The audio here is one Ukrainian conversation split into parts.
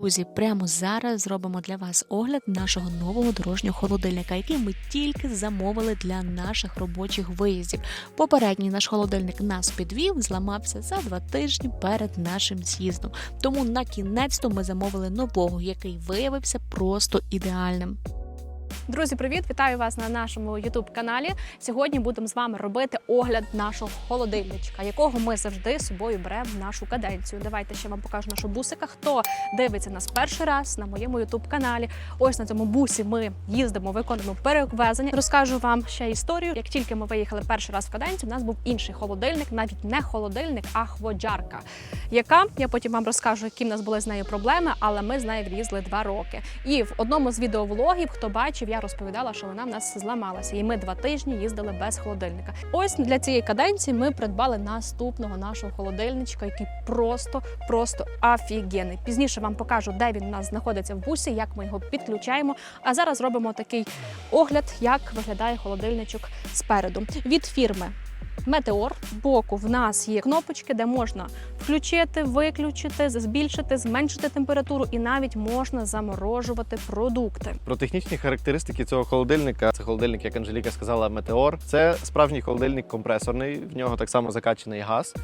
Друзі, прямо зараз зробимо для вас огляд нашого нового дорожнього холодильника, який ми тільки замовили для наших робочих виїздів. Попередній наш холодильник нас підвів, зламався за два тижні перед нашим з'їздом. Тому на кінець ми замовили нового, який виявився просто ідеальним. Друзі, привіт! Вітаю вас на нашому youtube каналі. Сьогодні будемо з вами робити огляд нашого холодильничка, якого ми завжди з собою беремо в нашу каденцію. Давайте ще вам покажу нашу бусика. Хто дивиться нас перший раз на моєму youtube каналі? Ось на цьому бусі ми їздимо, виконуємо перевезення. Розкажу вам ще історію. Як тільки ми виїхали перший раз в каденцію, у нас був інший холодильник, навіть не холодильник, а хводжарка, яка я потім вам розкажу, які в нас були з нею проблеми, але ми з нею влізли два роки. І в одному з відеовлогів, хто бачив, я розповідала, що вона в нас зламалася, і ми два тижні їздили без холодильника. Ось для цієї каденції ми придбали наступного нашого холодильничка, який просто просто офігенний. Пізніше вам покажу, де він у нас знаходиться в бусі, як ми його підключаємо. А зараз робимо такий огляд, як виглядає холодильничок спереду від фірми. Метеор боку в нас є кнопочки, де можна включити, виключити, збільшити, зменшити температуру, і навіть можна заморожувати продукти. Про технічні характеристики цього холодильника. Це холодильник, як Анжеліка сказала, Метеор. Це справжній холодильник компресорний. В нього так само закачаний газ,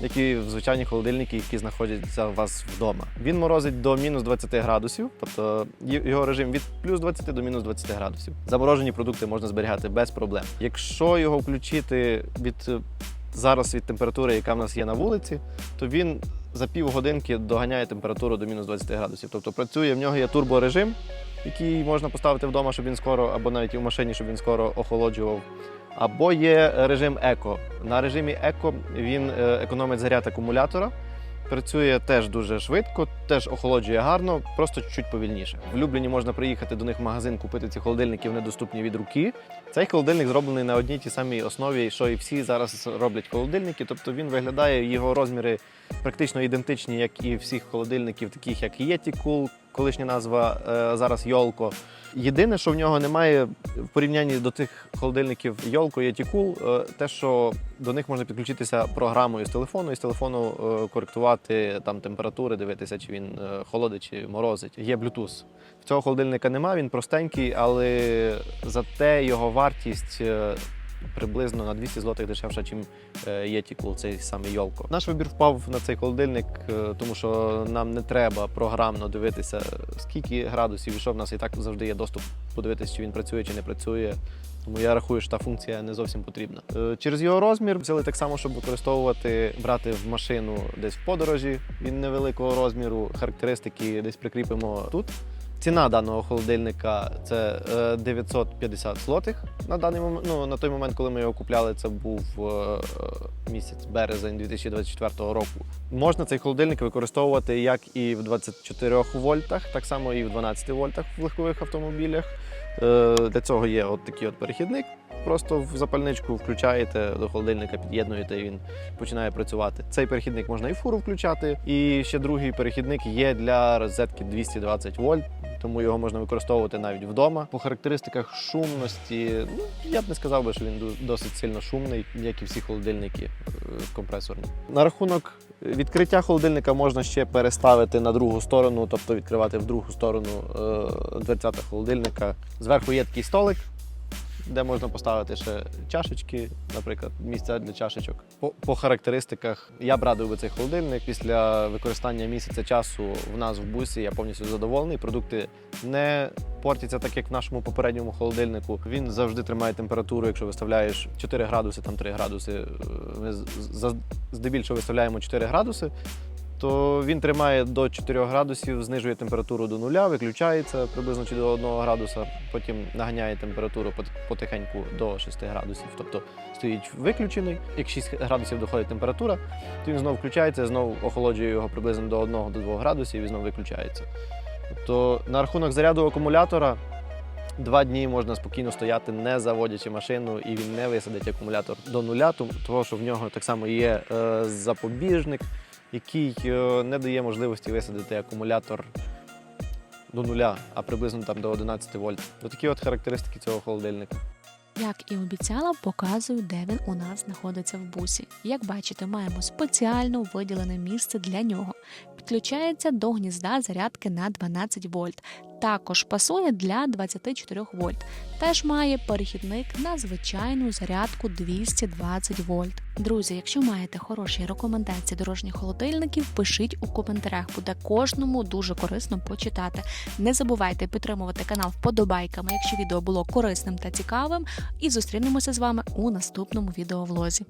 як і в звичайні холодильники, які знаходяться у вас вдома. Він морозить до мінус 20 градусів, тобто його режим від плюс 20 до мінус 20 градусів. Заморожені продукти можна зберігати без проблем. Якщо його включити від зараз від температури, яка в нас є на вулиці, то він за півгодинки доганяє температуру до мінус 20 градусів. Тобто працює в нього є турборежим, який можна поставити вдома, щоб він скоро, або навіть і в машині, щоб він скоро охолоджував. Або є режим еко. На режимі еко він е, економить заряд акумулятора. Працює теж дуже швидко, теж охолоджує гарно, просто чуть повільніше. В Любліні можна приїхати до них в магазин, купити ці холодильники, вони доступні від руки. Цей холодильник зроблений на одній тій самій основі, що і всі зараз роблять холодильники. Тобто він виглядає, його розміри практично ідентичні, як і всіх холодильників, таких як Yeti Cool, колишня назва е, зараз Йолко. Єдине, що в нього немає в порівнянні до тих холодильників Йолко, Yeti Cool, е, те, що до них можна підключитися програмою з телефону і з телефону е, коректувати там температури, дивитися, чи він холодить чи морозить. Є Bluetooth. В цього холодильника нема, він простенький, але зате його вартість. Е, Приблизно на 200 злотих дешевша, ніж Yeti Cool, цей самий Йолко. Наш вибір впав на цей холодильник, е, тому що нам не треба програмно дивитися, скільки градусів і що в нас і так завжди є доступ подивитися, чи він працює, чи не працює. Тому я рахую, що та функція не зовсім потрібна. Е, Через його розмір взяли так само, щоб використовувати, брати в машину десь в подорожі. Він невеликого розміру, характеристики десь прикріпимо тут. Ціна даного холодильника це е, 950 злотих. На даний момент, ну на той момент, коли ми його купляли, це був е, е, місяць березень 2024 року. Можна цей холодильник використовувати як і в 24 вольтах, так само і в 12 вольтах в легкових автомобілях. Е, Для цього є от такий от перехідник. Просто в запальничку включаєте до холодильника, під'єднуєте, і він починає працювати. Цей перехідник можна і в фуру включати. І ще другий перехідник є для розетки 220 вольт, тому його можна використовувати навіть вдома. По характеристиках шумності, ну я б не сказав би, що він досить сильно шумний, як і всі холодильники е, компресорні. На рахунок відкриття холодильника можна ще переставити на другу сторону, тобто відкривати в другу сторону е, дверцята холодильника. Зверху є такий столик. Де можна поставити ще чашечки, наприклад, місця для чашечок. По, по характеристиках я б радив би цей холодильник. Після використання місяця часу в нас в бусі я повністю задоволений. Продукти не портяться так, як в нашому попередньому холодильнику. Він завжди тримає температуру, якщо виставляєш 4 градуси, там 3 градуси. е, Ми здебільшого виставляємо 4 градуси. То він тримає до 4 градусів, знижує температуру до нуля, виключається приблизно чи до 1 градуса, потім наганяє температуру потихеньку до 6 градусів. Тобто стоїть виключений. Як 6 градусів доходить температура, то він знову включається, знову охолоджує його приблизно до 1 до 2 градусів і знову виключається. Тобто на рахунок заряду акумулятора. Два дні можна спокійно стояти, не заводячи машину, і він не висадить акумулятор до нуля, тому що в нього так само є е, запобіжник, який е, не дає можливості висадити акумулятор до нуля, а приблизно там до 11 вольт. Ось такі от характеристики цього холодильника. Як і обіцяла, показую, де він у нас знаходиться в бусі. Як бачите, маємо спеціально виділене місце для нього. Підключається до гнізда зарядки на 12 вольт. Також пасує для 24 вольт. Теж має перехідник на звичайну зарядку 220 вольт. Друзі, якщо маєте хороші рекомендації дорожніх холодильників, пишіть у коментарях. Буде кожному дуже корисно почитати. Не забувайте підтримувати канал вподобайками, якщо відео було корисним та цікавим. І зустрінемося з вами у наступному відеовлозі.